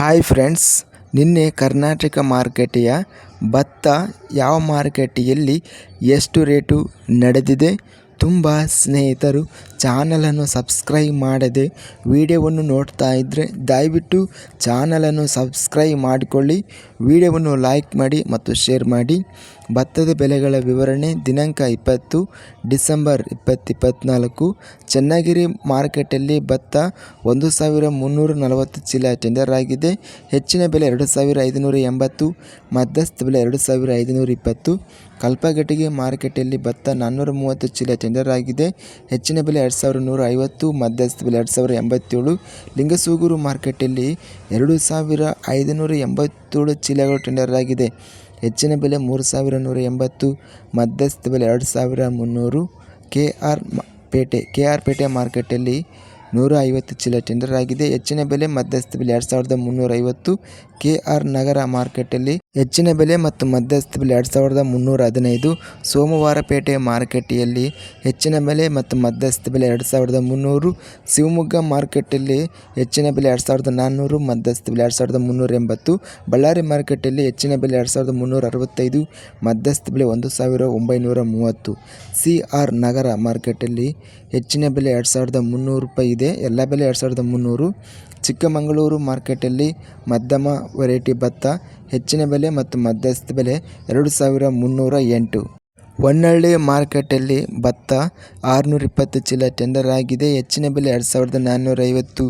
Hi friends ನಿನ್ನೆ ಕರ್ನಾಟಕ ಮಾರುಕಟ್ಟೆಯ ಭತ್ತ ಯಾವ ಮಾರುಕಟ್ಟೆಯಲ್ಲಿ ಎಷ್ಟು ರೇಟು ನಡೆದಿದೆ ತುಂಬ ಸ್ನೇಹಿತರು ಚಾನಲನ್ನು ಸಬ್ಸ್ಕ್ರೈಬ್ ಮಾಡದೆ ವಿಡಿಯೋವನ್ನು ನೋಡ್ತಾ ಇದ್ದರೆ ದಯವಿಟ್ಟು ಚಾನಲನ್ನು ಸಬ್ಸ್ಕ್ರೈಬ್ ಮಾಡಿಕೊಳ್ಳಿ, ವಿಡಿಯೋವನ್ನು ಲೈಕ್ ಮಾಡಿ ಮತ್ತು ಶೇರ್ ಮಾಡಿ. ಭತ್ತದ ಬೆಲೆಗಳ ವಿವರಣೆ, ದಿನಾಂಕ ಇಪ್ಪತ್ತು, ಡಿಸೆಂಬರ್ ಇಪ್ಪತ್ತು ಇಪ್ಪತ್ತ್ನಾಲ್ಕು ಚನ್ನಗಿರಿ ಮಾರ್ಕೆಟಲ್ಲಿ ಭತ್ತ ಒಂದು ಸಾವಿರ ಮುನ್ನೂರ ನಲವತ್ತು ಚೀಲ ಟೆಂಡರ್ ಆಗಿದೆ ಹೆಚ್ಚಿನ ಬೆಲೆ ಎರಡು ಸಾವಿರ ಐದುನೂರ ಎಂಬತ್ತು, ಮಧ್ಯಸ್ಥ ಬೆಲೆ ಎರಡು ಸಾವಿರ ಐದುನೂರ ಇಪ್ಪತ್ತು, ಕಲ್ಪಗಟ್ಟಿಗೆ ಮಾರುಕಟ್ಟೆಯಲ್ಲಿ ಭತ್ತ ನಾನ್ನೂರ ಮೂವತ್ತು ಚೀಲ ಟೆಂಡರ್ ಆಗಿದೆ ಹೆಚ್ಚಿನ ಬೆಲೆ ಎರಡು ಸಾವಿರ ನೂರ ಐವತ್ತು, ಮಧ್ಯಸ್ಥ ಬೆಲೆ ಎರಡು ಸಾವಿರ ಎಂಬತ್ತೇಳು, ಲಿಂಗಸೂಗೂರು ಮಾರುಕಟ್ಟೆಯಲ್ಲಿ ಎರಡು ಸಾವಿರ ಐದುನೂರ ಎಂಬತ್ತೇಳು ಚೀಲಗಳು ಟೆಂಡರ್ ಆಗಿದೆ ಹೆಚ್ಚಿನ ಬೆಲೆ ಮೂರು ಸಾವಿರ ನೂರ ಎಂಬತ್ತು, ಮಧ್ಯಸ್ಥ ಬೆಲೆ ಎರಡು ಸಾವಿರ ಮುನ್ನೂರು. K R Pete K R Pete ಮಾರ್ಕೆಟಲ್ಲಿ ನೂರ ಐವತ್ತು ಚೀಲ ಟೆಂಡರ್ ಆಗಿದೆ. ಹೆಚ್ಚಿನ ಬೆಲೆ ಮಧ್ಯಸ್ಥ ಬೆಲೆ ಎರಡು ಸಾವಿರದ ಮುನ್ನೂರ ಐವತ್ತು ಕೆ ಆರ್ ನಗರ ಮಾರ್ಕೆಟಲ್ಲಿ ಹೆಚ್ಚಿನ ಬೆಲೆ ಮತ್ತು ಮಧ್ಯಸ್ಥ ಬೆಲೆ ಎರಡು ಸಾವಿರದ ಮುನ್ನೂರ ಹದಿನೈದು ಸೋಮವಾರಪೇಟೆ ಮಾರುಕಟ್ಟೆಯಲ್ಲಿ ಹೆಚ್ಚಿನ ಬೆಲೆ ಮತ್ತು ಮಧ್ಯಸ್ಥ ಬೆಲೆ ಎರಡು ಸಾವಿರದ ಮುನ್ನೂರು, ಶಿವಮೊಗ್ಗ ಮಾರುಕಟ್ಟೆಯಲ್ಲಿ ಹೆಚ್ಚಿನ ಬೆಲೆ ಎರಡು ಸಾವಿರದ ನಾನ್ನೂರು ಮಧ್ಯಸ್ಥ ಬೆಲೆ ಎರಡು ಸಾವಿರದ ಮುನ್ನೂರ ಎಂಬತ್ತು, ಬಳ್ಳಾರಿ ಮಾರುಕಟ್ಟೆಯಲ್ಲಿ ಹೆಚ್ಚಿನ ಬೆಲೆ ಎರಡು ಸಾವಿರದ ಮುನ್ನೂರ ಅರವತ್ತೈದು ಮಧ್ಯಸ್ಥ ಬೆಲೆ ಒಂದು ಸಾವಿರ ಒಂಬೈನೂರ ಮೂವತ್ತು. ಸಿ ಆರ್ ನಗರ ಮಾರ್ಕೆಟಲ್ಲಿ ಹೆಚ್ಚಿನ ಬೆಲೆ ಎರಡು ಸಾವಿರದ ಮುನ್ನೂರು ರೂಪಾಯಿ ಇದೆ. ಎಲ್ಲ ಬೆಲೆ ಎರಡು ಸಾವಿರದ ಮುನ್ನೂರು ಚಿಕ್ಕಮಗಳೂರು ಮಾರ್ಕೆಟಲ್ಲಿ ಮಧ್ಯಮ ವೆರೈಟಿ ಭತ್ತ, ಹೆಚ್ಚಿನ ಬೆಲೆ ಮತ್ತು ಮಧ್ಯಸ್ಥ ಬೆಲೆ ಎರಡು ಸಾವಿರ ಮುನ್ನೂರ ಎಂಟು. ಹೊನ್ನಳ್ಳಿ ಮಾರ್ಕೆಟಲ್ಲಿ ಭತ್ತ ಆರುನೂರ ಇಪ್ಪತ್ತು ಚೀಲ ಟೆಂಡರ್ ಆಗಿದೆ. ಹೆಚ್ಚಿನ ಬೆಲೆ ಎರಡು ಸಾವಿರದ ನಾನ್ನೂರ ಐವತ್ತು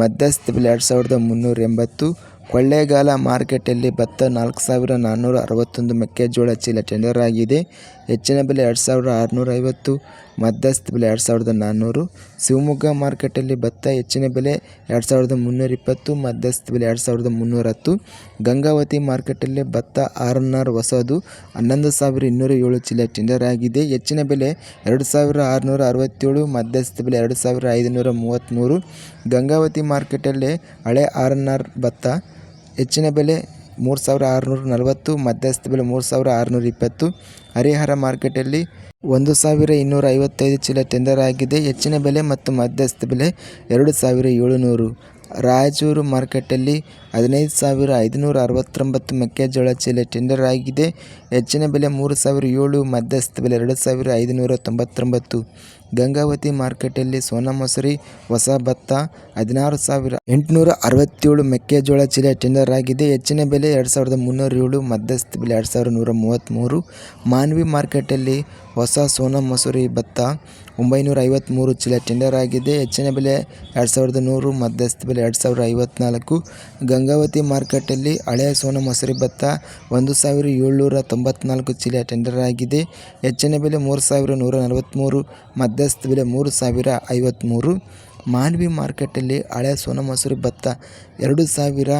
ಮಧ್ಯಸ್ಥ ಬೆಲೆ ಎರಡು ಸಾವಿರದ ಮುನ್ನೂರ ಎಂಬತ್ತು ಕೊಳ್ಳೇಗಾಲ ಮಾರ್ಕೆಟಲ್ಲಿ ಭತ್ತ ನಾಲ್ಕು ಸಾವಿರ ನಾನ್ನೂರ ಅರವತ್ತೊಂದು ಮೆಕ್ಕೆಜೋಳ ಚೀಲ ಟೆಂಡರ್ ಆಗಿದೆ. ಹೆಚ್ಚಿನ ಬೆಲೆ ಎರಡು ಸಾವಿರದ ಆರುನೂರ ಐವತ್ತು ಮಧ್ಯಸ್ಥ ಬೆಲೆ ಎರಡು ಸಾವಿರದ ನಾನ್ನೂರು. ಶಿವಮೊಗ್ಗ ಮಾರ್ಕೆಟಲ್ಲಿ ಭತ್ತ ಹೆಚ್ಚಿನ ಬೆಲೆ ಎರಡು ಸಾವಿರದ ಮುನ್ನೂರ ಇಪ್ಪತ್ತು ಮಧ್ಯಸ್ಥ ಬೆಲೆ ಎರಡು ಸಾವಿರದ ಮುನ್ನೂರ ಹತ್ತು ಗಂಗಾವತಿ ಮಾರ್ಕೆಟಲ್ಲಿ ಭತ್ತ ಆರ್ ಎನ್ ಆರ್ ಹೊಸದು, ಹನ್ನೊಂದು ಸಾವಿರ ಇನ್ನೂರ ಏಳು ಚೀಲ ಟೆಂಡರ್ ಆಗಿದೆ. ಹೆಚ್ಚಿನ ಬೆಲೆ ಎರಡು ಸಾವಿರ ಆರುನೂರ ಅರವತ್ತೇಳು ಮಧ್ಯಸ್ಥ ಬೆಲೆ ಎರಡು ಸಾವಿರ ಐದುನೂರ ಮೂವತ್ತ್ಮೂರು ಗಂಗಾವತಿ ಮಾರ್ಕೆಟಲ್ಲಿ ಹಳೆ ಆರ್ ಎನ್ ಆರ್ ಭತ್ತ ಹೆಚ್ಚಿನ ಬೆಲೆ ಮೂರು ಸಾವಿರ ಆರುನೂರ ನಲವತ್ತು ಮಧ್ಯಸ್ಥ ಬೆಲೆ ಮೂರು ಸಾವಿರ ಆರುನೂರ ಇಪ್ಪತ್ತು ಹರಿಹರ ಮಾರ್ಕೆಟಲ್ಲಿ ಒಂದು ಸಾವಿರ ಇನ್ನೂರ ಐವತ್ತೈದು ಚೀಲ ಟೆಂಡರ್ ಆಗಿದೆ. ಹೆಚ್ಚಿನ ಬೆಲೆ ಮತ್ತು ಮಧ್ಯಸ್ಥ ಬೆಲೆ ಎರಡು ಸಾವಿರ ಏಳುನೂರು. ರಾಯಚೂರು ಮಾರ್ಕೆಟಲ್ಲಿ ಹದಿನೈದು ಸಾವಿರ ಐದುನೂರ ಅರವತ್ತೊಂಬತ್ತು ಮೆಕ್ಕೆಜೋಳ ಚೀಲ ಟೆಂಡರ್ ಆಗಿದೆ. ಹೆಚ್ಚಿನ ಬೆಲೆ ಮೂರು ಸಾವಿರ ಏಳು, ಮಧ್ಯಸ್ಥ ಬೆಲೆ ಎರಡು ಸಾವಿರ ಐದುನೂರ ತೊಂಬತ್ತೊಂಬತ್ತು. ಗಂಗಾವತಿ ಮಾರ್ಕೆಟಲ್ಲಿ ಸೋನಾ ಮೊಸರಿ, ಹೊಸ ಭತ್ತ, ಹದಿನಾರು ಸಾವಿರ ಎಂಟುನೂರ ಅರವತ್ತೇಳು ಮೆಕ್ಕೆಜೋಳ ಚೀಲ ಟೆಂಡರ್ ಆಗಿದೆ. ಹೆಚ್ಚಿನ ಬೆಲೆ ಎರಡು ಸಾವಿರದ ಮುನ್ನೂರ ಏಳು, ಮಧ್ಯಸ್ಥ ಬೆಲೆ ಎರಡು ಸಾವಿರದ ನೂರ ಮೂವತ್ತ್ಮೂರು. ಮಾನ್ವಿ ಮಾರ್ಕೆಟಲ್ಲಿ ಹೊಸ ಸೋನಾ ಮಸೂರಿ ಭತ್ತ ಒಂಬೈನೂರ ಐವತ್ತ್ಮೂರು ಚೀಲ ಟೆಂಡರ್ ಆಗಿದೆ. ಹೆಚ್ಚಿನ ಬೆಲೆ ಎರಡು ಸಾವಿರದ ನೂರು, ಮಧ್ಯಸ್ಥ ಬೆಲೆ ಎರಡು ಸಾವಿರದ ಐವತ್ನಾಲ್ಕು. ಗಂಗಾವತಿ ಮಾರ್ಕೆಟಲ್ಲಿ ಹಳೆಯ ಸೋನಾ ಮಸೂರಿ ಭತ್ತ ಒಂದು ಸಾವಿರ ಏಳ್ನೂರ ತೊಂಬತ್ನಾಲ್ಕು ಚೀಲ ಟೆಂಡರ್ ಆಗಿದೆ. ಹೆಚ್ಚಿನ ಬೆಲೆ ಮೂರು ಸಾವಿರ ನೂರ ನಲವತ್ತ್ಮೂರು ಮಧ್ಯಸ್ಥ ಬೆಲೆ ಮೂರು ಸಾವಿರ ಐವತ್ತ್ಮೂರು ಮಾನ್ವಿ ಮಾರ್ಕೆಟಲ್ಲಿ ಹಳೆಯ ಸೋನಾ ಮಸೂರಿ ಭತ್ತ ಎರಡು ಸಾವಿರ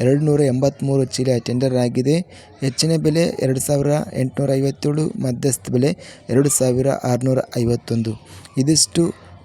ಎರಡು ನೂರ ಎಂಬತ್ತ್ಮೂರು ಚೀಲ ಟೆಂಡರ್ ಆಗಿದೆ. ಹೆಚ್ಚಿನ ಬೆಲೆ ಎರಡು ಸಾವಿರ ಎಂಟುನೂರ ಐವತ್ತೇಳು ಮಧ್ಯಸ್ಥ ಬೆಲೆ ಎರಡು ಸಾವಿರ ಆರುನೂರ ಐವತ್ತೊಂದು ಇದಿಷ್ಟು